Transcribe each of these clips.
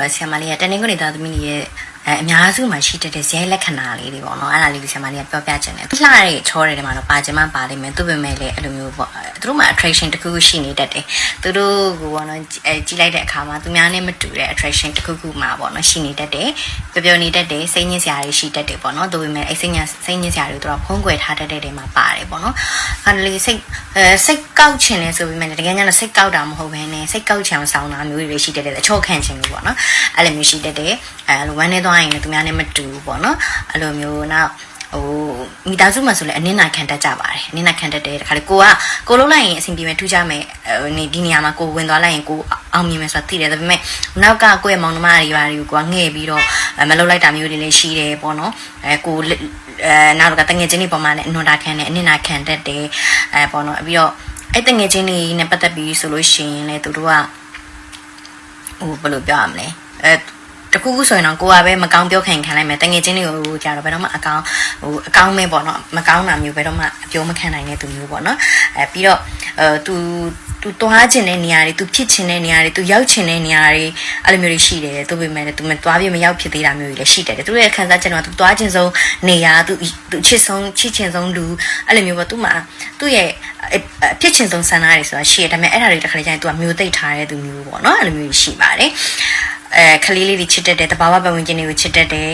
တော့ဆရာမလေးကတနင်္ဂနွေသားသမီးတွေရဲ့ အဲအများစုမှာရှိတတ်တဲ့ဇယလက္ခဏာလေးတွေပေါ့နော်အဲ့ဒါလေးကိုဆရာမလေးကပြောပြချင်တယ်လှတဲ့ချောတဲ့တွေမှာတော့ပါချင်မှပါလိမ့်မယ်သူ့ပေမဲ့လည်းအဲ့လိုမျိုးပေါ့သူတို့မှာ attraction တစ်ခုခုရှိနေတတ်တယ်သူတို့ကပေါ့နော်အဲကြီးလိုက်တဲ့အခါမှာသူများနဲ့မတူတဲ့ attraction တစ်ခုခုမှာပေါ့နော်ရှိနေတတ်တယ်ပျော်ပျော်နေတတ်တယ်စိတ်ညစ်စရာတွေရှိတတ်တယ်ပေါ့နော်သူပေမဲ့အဲ့စိတ်ညစ်စိတ်ညစ်စရာတွေသူတို့ဖုံးကွယ်ထားတတ်တဲ့တွေမှာပါတယ်ပေါ့နော်အဲ့ဒါလေးစိတ်အဲစိတ်ကောက်ချင်တယ်ဆိုပေမဲ့တကယ်ကျတော့စိတ်ကောက်တာမဟုတ်ဘဲနဲ့စိတ်ကောက်ချင်ဆောင်တာမျိုးတွေရှိတတ်တယ်အချော့ခံချင်လို့ပေါ့နော်အဲ့လိုမျိုးရှိတတ်တယ်အဲလိုဝမ်းနေသွားရင်လည်းသူများနဲ့မတူဘူးပေါ့နော်အဲ့လိုမျိုးနောက်ဟိုမိသားစုမှာဆိုလည်းအနစ်နာခံတတ်ကြပါတယ်အနစ်နာခံတတ်တယ်တခါလေကိုကကိုလုံးလိုက်ရင်အဆင်ပြေမယ်ထူးကြမယ်ဟိုနေဒီနေရာမှာကိုဝင်သွားလိုက်ရင်ကိုအောင်မြင်မယ်ဆိုတာသိတယ်ဒါပေမဲ့နောက်ကကိုယ့်ရဲ့မောင်နှမတွေပါတွေကိုကငှဲ့ပြီးတော့မလုပ်လိုက်တာမျိုးတွေလည်းရှိတယ်ပေါ့နော်အဲကိုအဲနောက်ကတငယ်ချင်းတွေပေါ်မှာလည်းအနွန်တာခံတယ်အနစ်နာခံတတ်တယ်အဲပေါ့နော်ပြီးတော့အဲ့တငယ်ချင်းတွေနဲ့ပတ်သက်ပြီးဆိုလို့ရှိရင်လည်းသူတို့ကဟိုဘယ်လိုပြောရမလဲအဲ တခုခုဆိုရင်တော့ကိုကပဲမကောင်းပြောခံခံလိုက်မယ်တငယ်ချင်းတွေကိုကြာတော့ဘယ်တော့မှအကောင်းဟိုအကောင်းမဲပေါ့နော်မကောင်းတာမျိုးဘယ်တော့မှအပြောမခံနိုင်တဲ့သူမျိုးပေါ့နော်အဲပြီးတော့အဲ तू तू တွားချင်တဲ့နေရာတွေ तू ဖြစ်ချင်တဲ့နေရာတွေ तू ရောက်ချင်တဲ့နေရာတွေအဲ့လိုမျိုးတွေရှိတယ်သူပေမဲ့လည်း तू မတွားပြမရောက်ဖြစ်သေးတာမျိုးတွေလည်းရှိတယ်သူတို့ရဲ့ခံစားချက်တော့ तू တွားချင်ဆုံးနေရာ तू तू ချစ်ဆုံးချစ်ချင်ဆုံးလူအဲ့လိုမျိုးပေါ့ तू မှာသူ့ရဲ့ဖြစ်ချင်ဆုံးဆန္ဒတွေဆိုတာရှိတယ်ဒါပေမဲ့အဲ့ဒါတွေတစ်ခါတည်းကျရင် तू ကမျိုးသိပ်ထားတဲ့သူမျိုးပေါ့နော်အဲ့လိုမျိုးရှိပါတယ် အဲခလေးလေးတွေချစ်တတ်တယ်တဘာဝပတ်ဝန်းကျင်တွေကိုချစ်တတ်တယ်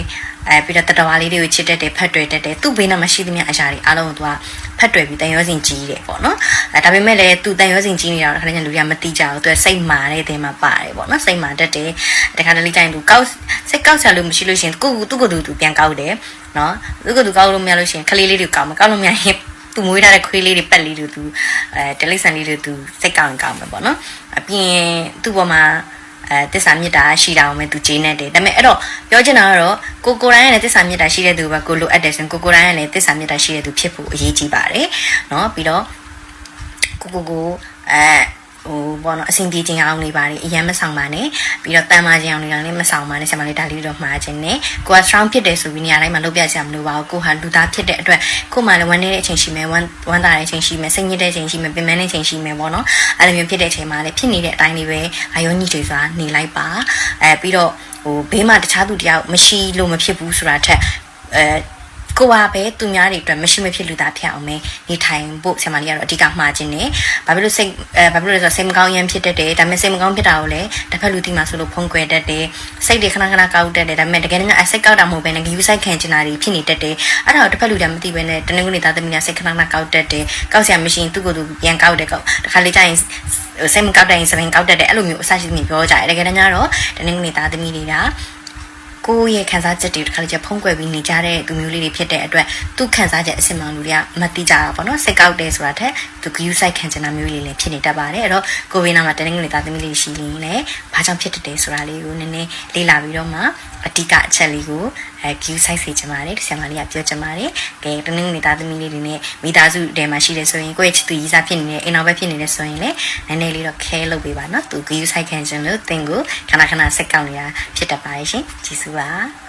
အဲပြီးတော့တတဝါလေးတွေကိုချစ်တတ်တယ်ဖတ်တွေ့တတ်တယ်သူ့ဘေးနားမှာရှိသမျှအရာတွေအားလုံးကိုသူကဖတ်တွေ့ပြီးတန်ရောစင်ကြီးတယ်ပေါ့နော်အဲဒါပေမဲ့လည်းသူတန်ရောစင်ကြီးနေတာတော့ခါကျရင်လူတွေကမသိကြဘူးသူကစိတ်မာတဲ့အတင်းမှာပါတယ်ပေါ့နော်စိတ်မာတတ်တယ်တခါတလေကျရင်သူကောက်စိတ်ကောက်ချလို့မရှိလို့ရှိရင်ကိုသူ့ကိုယ်သူပြန်ကောက်တယ်နော်သူ့ကိုယ်သူကောက်လို့မရလို့ရှိရင်ခလေးလေးတွေကောက်မကောက်လို့မရရင်သူမွေးထားတဲ့ခွေးလေးတွေပက်လေးတွေသူအဲတလိษံလေးတွေသူစိတ်ကောက်ရင်ကောက်မယ်ပေါ့နော်အပြင်သူ့ပေါ်မှာ အဲတစ္ဆာမြစ်တာရှိတာအောင်မဲ့သူဂျင်းနေတယ်ဒါပေမဲ့အဲ့တော့ပြောချင်တာကတော့ကိုကိုတိုင်းရဲ့တစ္ဆာမြစ်တာရှိတဲ့သူကကိုလိုအပ်တယ်ဆိုရင်ကိုကိုတိုင်းရဲ့တစ္ဆာမြစ်တာရှိတဲ့သူဖြစ်ဖို့အရေးကြီးပါတယ်เนาะပြီးတော့ကိုကိုကိုအဲ ဟိုဘောနော်အဆင်ပြေခြင်းအောင်နေပါတယ်အရင်မဆောင်ပါနဲ့ပြီးတော့တန်မာခြင်းအောင်နေလည်းမဆောင်ပါနဲ့ဆရာမလေးဒါလေးတော့မှားခြင်းနဲ့ကိုက strong ဖြစ်တယ်ဆိုပြီးနေရာတိုင်းမှာလုပ်ပြကြမလို့ပါဘူးကိုဟာလူသားဖြစ်တဲ့အတွက်ကိုမှလည်းဝမ်းနေတဲ့အချိန်ရှိမယ်ဝမ်းဝမ်းသာတဲ့အချိန်ရှိမယ်စိတ်ညစ်တဲ့အချိန်ရှိမယ်ပင်ပန်းတဲ့အချိန်ရှိမယ်ပေါ့နော်အဲ့လိုမျိုးဖြစ်တဲ့အချိန်မှာလည်းဖြစ်နေတဲ့အတိုင်းလေးပဲအယောညိတွေစွာနေလိုက်ပါအဲပြီးတော့ဟိုဘေးမှာတခြားသူတယောက်မရှိလို့မဖြစ်ဘူးဆိုတာထက်အဲ ကိုကပဲသူများတွေအတွက်မရှိမဖြစ်လူသားဖြစ်အောင်ပဲနေထိုင်ဖို့ဆရာမလေးကတော့အဓိကမှားခြင်းနဲ့ဘာဖြစ်လို့စိတ်အဲဘာဖြစ်လို့လဲဆိုတော့စိတ်မကောင်းရမ်းဖြစ်တတ်တယ်ဒါပေမဲ့စိတ်မကောင်းဖြစ်တာကိုလည်းတစ်ဖက်လူတီမှာဆိုလို့ဖုံးကွယ်တတ်တယ်စိတ်တွေခဏခဏကောက်တတ်တယ်ဒါပေမဲ့တကယ်တမ်းအစိတ်ကောက်တာမဟုတ်ဘဲနဲ့ဂယူဆိုင်ခံချင်တာတွေဖြစ်နေတတ်တယ်အဲ့ဒါကိုတစ်ဖက်လူတည်းမသိဘဲနဲ့တနင်္ဂနွေသားသမီးများစိတ်ခဏခဏကောက်တတ်တယ်ကောက်ဆရာမရှိရင်သူ့ကိုယ်သူပြန်ကောက်တယ်ကောက်တခါလေကျရင်စိတ်မကောက်တဲ့ရင်စပင်ကောက်တတ်တယ်အဲ့လိုမျိုးအဆရှိနေပြောကြတယ်တကယ်တမ်းကျတော့တနင်္ဂနွေသားသမီးတွေက ကိုယ့်ရဲ့ခံစားချက်တွေတစ်ခါလေကျဖုံးကွယ်ပြီးနေကြတဲ့သူမျိုးလေးတွေဖြစ်တဲ့အတွက်သူ့ခံစားချက်အစစ်မှန်လူတွေကမသိကြတာပေါ့နော်စိတ်ကောက်တယ်ဆိုတာထက်သူဂယူဆိုင်ခံချင်တာမျိုးလေးလည်းဖြစ်နေတတ်ပါတယ်အဲ့တော့ကိုဗီနာမှာတနင်္ဂနွေသားသမီးလေးရှိရင်လည်းဘာကြောင့်ဖြစ်တတ်တယ်ဆိုတာလေးကိုနည်းနည်းလေ့လာပြီးတော့မှ အတိကအချက်လေးကိုအဲ view site စေချင်ပါတယ်ဆရာမလေးကပြောချင်ပါတယ်ကဲတနင်္ဂနွေသားသမီးလေးတွေနဲ့မိသားစုထဲမှာရှိတယ်ဆိုရင်ကိုယ့်ရဲ့ချစ်သူကြီးစားဖြစ်နေတယ်အိမ်တော်ပဲဖြစ်နေတယ်ဆိုရင်လည်းနည်းနည်းလေးတော့ care လုပ်ပေးပါနော်သူ view site ခံချင်လို့သင်ကိုခဏခဏစက်ကောက်နေတာဖြစ်တတ်ပါရဲ့ရှင်ကျေးဇူးပါ